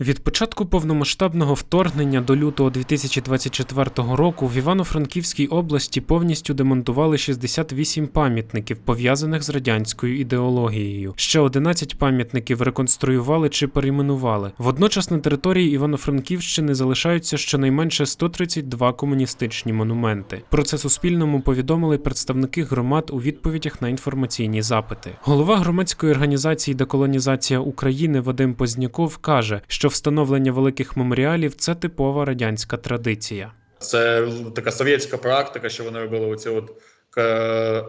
Від початку повномасштабного вторгнення до лютого 2024 року в Івано-Франківській області повністю демонтували 68 пам'ятників, пов'язаних з радянською ідеологією. Ще 11 пам'ятників реконструювали чи перейменували. Водночас на території Івано-Франківщини залишаються щонайменше 132 комуністичні монументи. Про це Суспільному повідомили представники громад у відповідях на інформаційні запити. Голова громадської організації Деколонізація України Вадим Позняков каже, що встановлення великих меморіалів це типова радянська традиція. Це така совєтська практика, що вони робили оці от е,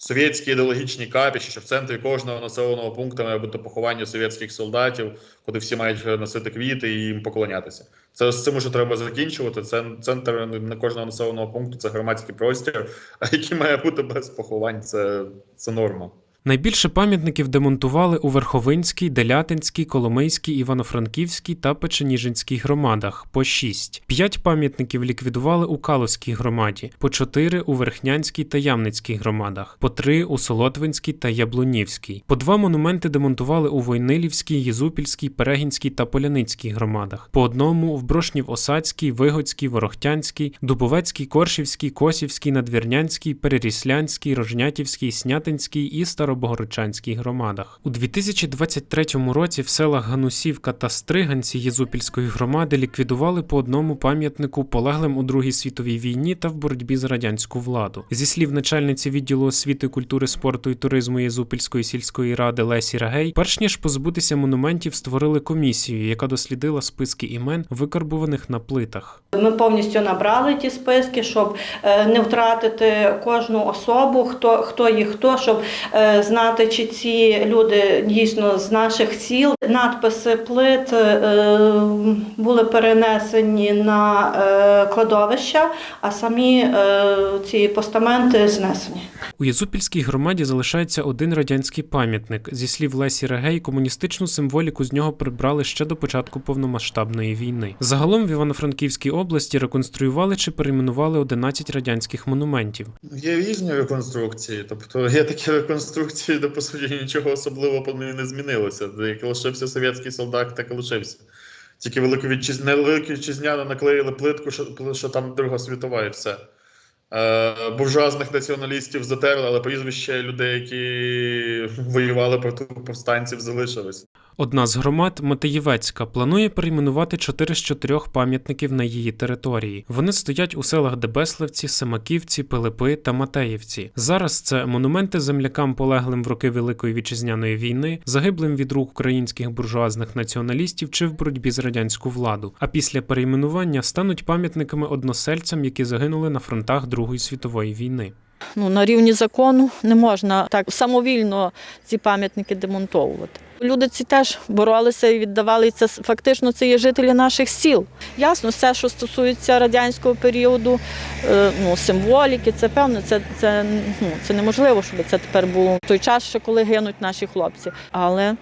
совєтські ідеологічні капіші, що в центрі кожного населеного пункту має бути поховання совєтських солдатів, куди всі мають носити квіти і їм поклонятися. Це з цим уже треба закінчувати. Це центр не кожного населеного пункту, це громадський простір, а який має бути без поховань. Це, це норма. Найбільше пам'ятників демонтували у Верховинській, Делятинській, Коломийській, Івано-Франківській та Печеніжинській громадах по 6. П'ять пам'ятників ліквідували у Калузькій громаді, по 4 у Верхнянській та Ямницькій громадах, по 3 у Солотвинській та Яблунівській. По два монументи демонтували у Войнилівській, Єзупільській, Перегінській та Поляницькій громадах, по одному в Брошнів-Осадській, Вигодській, Ворохтянській, Дубовецькій, Коршівській, Косівській, Надвірнянській, Переріслянській, Рожнятівській, Снятинській і Старобогородчанській громадах. У 2023 році в селах Ганусівка та Стриганці Єзупільської громади ліквідували по одному пам'ятнику полеглим у Другій світовій війні та в боротьбі за радянську владу. Зі слів начальниці відділу освіти, культури, спорту і туризму Єзупільської сільської ради Лесі Рагей, перш ніж позбутися монументів, створили комісію, яка дослідила списки імен, викарбуваних на плитах. Ми повністю набрали ті списки, щоб е, не втратити кожну особу, хто хто є хто, щоб е, знати, чи ці люди дійсно з наших сіл. Надписи плит е, були перенесені на е, кладовища, а самі е, ці постаменти знесені. У Єзупільській громаді залишається один радянський пам'ятник. Зі слів Лесі Регей, комуністичну символіку з нього прибрали ще до початку повномасштабної війни. Загалом в Івано-Франківській області реконструювали чи перейменували 11 радянських монументів. Є різні реконструкції, тобто є такі реконструкції, де по суті нічого особливого по ній не змінилося. Як лишився совєтський солдат, так і лишився. Тільки велику вітчиз... вітчизняну наклеїли плитку, що, що там Друга світова і все. Е, буржуазних націоналістів затерли, але прізвища людей, які воювали проти повстанців, залишились. Одна з громад, Матеєвецька, планує перейменувати 4 з 4 пам'ятників на її території. Вони стоять у селах Дебеславці, Семаківці, Пилипи та Матеївці. Зараз це монументи землякам, полеглим в роки Великої вітчизняної війни, загиблим від рук українських буржуазних націоналістів чи в боротьбі з радянську владу. А після перейменування стануть пам'ятниками односельцям, які загинули на фронтах Другої світової війни. Ну, на рівні закону не можна так самовільно ці пам'ятники демонтовувати. Люди ці теж боролися і віддавали це фактично це є жителі наших сіл. Ясно, все, що стосується радянського періоду, е, ну, символіки, це певно, це, це, ну, це неможливо, щоб це тепер було в той час, ще коли гинуть наші хлопці. Але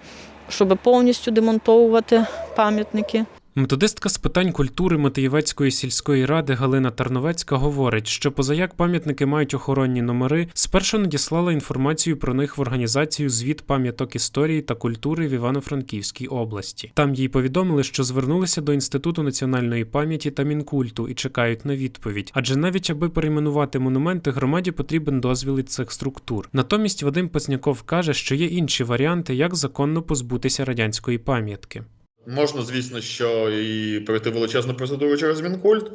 щоб повністю демонтовувати пам'ятники. Методистка з питань культури Матеєвецької сільської ради Галина Тарновецька говорить, що позаяк пам'ятники мають охоронні номери, спершу надіслала інформацію про них в організацію звіт пам'яток історії та культури в Івано-Франківській області. Там їй повідомили, що звернулися до Інституту національної пам'яті та мінкульту і чекають на відповідь. Адже навіть аби перейменувати монументи, громаді потрібен дозвіл від цих структур. Натомість Вадим Позняков каже, що є інші варіанти, як законно позбутися радянської пам'ятки. Можна, звісно, що і пройти величезну процедуру через Мінкульт,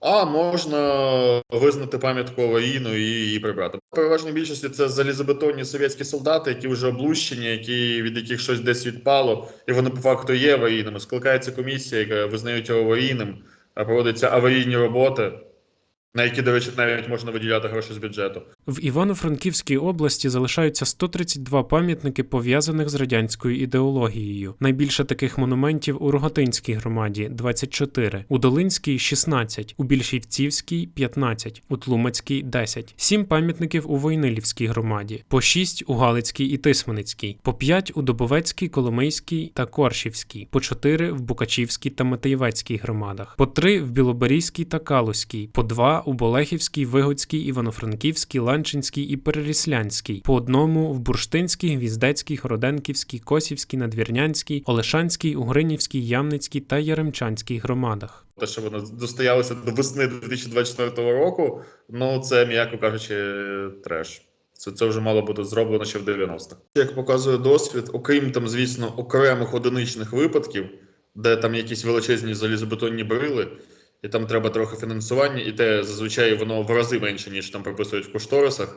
а можна визнати пам'ятку аварійну і її прибрати. Переважній більшості це залізобетонні совєтські солдати, які вже облущені, які від яких щось десь відпало, і вони по факту є аварійними. Скликається комісія, яка визнають аварійним, проводяться аварійні роботи. На які, до речі, навіть можна виділяти гроші з бюджету. В Івано-Франківській області залишаються 132 пам'ятники, пов'язаних з радянською ідеологією. Найбільше таких монументів у Рогатинській громаді 24, у Долинській 16, у Більшівцівській 15, у Тлумацькій 10, 7 пам'ятників у Войнилівській громаді, по 6 у Галицькій і Тисманицькій, по 5 у Добовецькій, Коломийській та Коршівській, по 4 в Букачівській та Матеєвецькій громадах, по 3 в Білоберізькій та Калузькій, по 2 у Болехівській, Вигодській, Івано-Франківській, Ланчинській і Переліслянській, по одному в Бурштинській, Гвіздецькій, Городенківській, Косівській, Надвірнянській, Олешанській, Угринівській, Ямницькій та Яремчанській громадах. Те, що вони достоялися до весни 2024 року, ну це, м'яко кажучи, треш. Це, це вже мало бути зроблено ще в 90-х. Як показує досвід, окрім там, звісно, окремих одиничних випадків, де там якісь величезні залізобетонні брили, і там треба трохи фінансування, і те зазвичай воно в рази менше, ніж там прописують в кошторисах.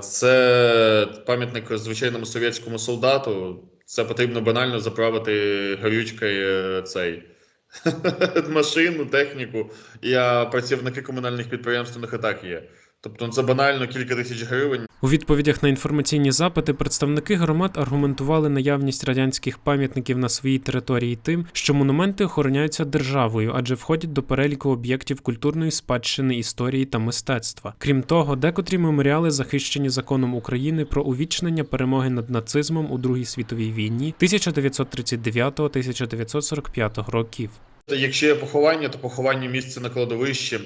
Це пам'ятник звичайному совєтському солдату. Це потрібно банально заправити горючкою е, цей машину, техніку. І працівники комунальних підприємств у них і так є. Тобто це банально кілька тисяч гривень. У відповідях на інформаційні запити представники громад аргументували наявність радянських пам'ятників на своїй території тим, що монументи охороняються державою, адже входять до переліку об'єктів культурної спадщини історії та мистецтва. Крім того, декотрі меморіали захищені законом України про увічнення перемоги над нацизмом у Другій світовій війні 1939-1945 років. Якщо є поховання, то поховання місце на кладовищі.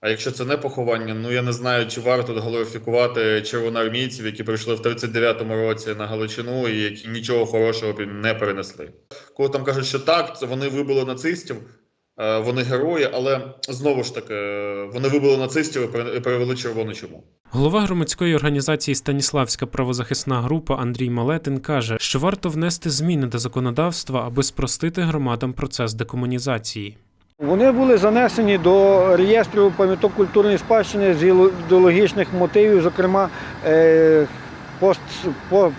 А якщо це не поховання, ну я не знаю, чи варто глорифікувати червоноармійців, які прийшли в 39-му році на Галичину і які нічого хорошого не перенесли. Коли там кажуть, що так, це вони вибили нацистів, е, вони герої, але знову ж таки, вони вибили нацистів і перевели червону чому. Голова громадської організації Станіславська правозахисна група Андрій Малетин каже, що варто внести зміни до законодавства, аби спростити громадам процес декомунізації. Вони були занесені до реєстру пам'яток культурної спадщини з ідеологічних мотивів, зокрема е, пост,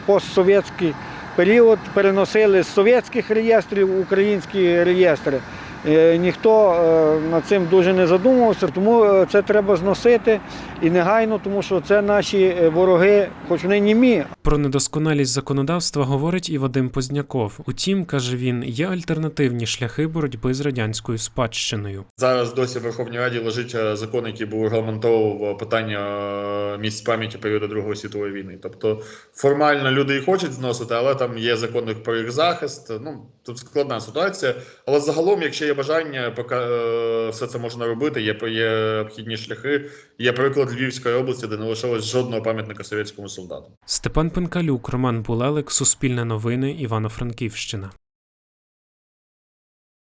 постсовєтський період переносили з совєтських реєстрів в українські реєстри. Е, Ніхто е, над цим дуже не задумувався, тому е, це треба зносити і негайно, тому що це наші вороги, хоч вони німі, Про недосконалість законодавства говорить і Вадим Позняков. Утім, каже він, є альтернативні шляхи боротьби з радянською спадщиною. Зараз досі в Верховній Раді лежить закон, який був регламентовував питання місць пам'яті періоду Другої світової війни. Тобто формально люди і хочуть зносити, але там є закони про їх захист. Ну тут складна ситуація. Але загалом, якщо є бажання, поки е, все це можна робити. Є є обхідні шляхи. Є приклад Львівської області, де не лишилось жодного пам'ятника совєтському солдату. Степан Пенкалюк, Роман Булелик, Суспільне новини, Івано-Франківщина.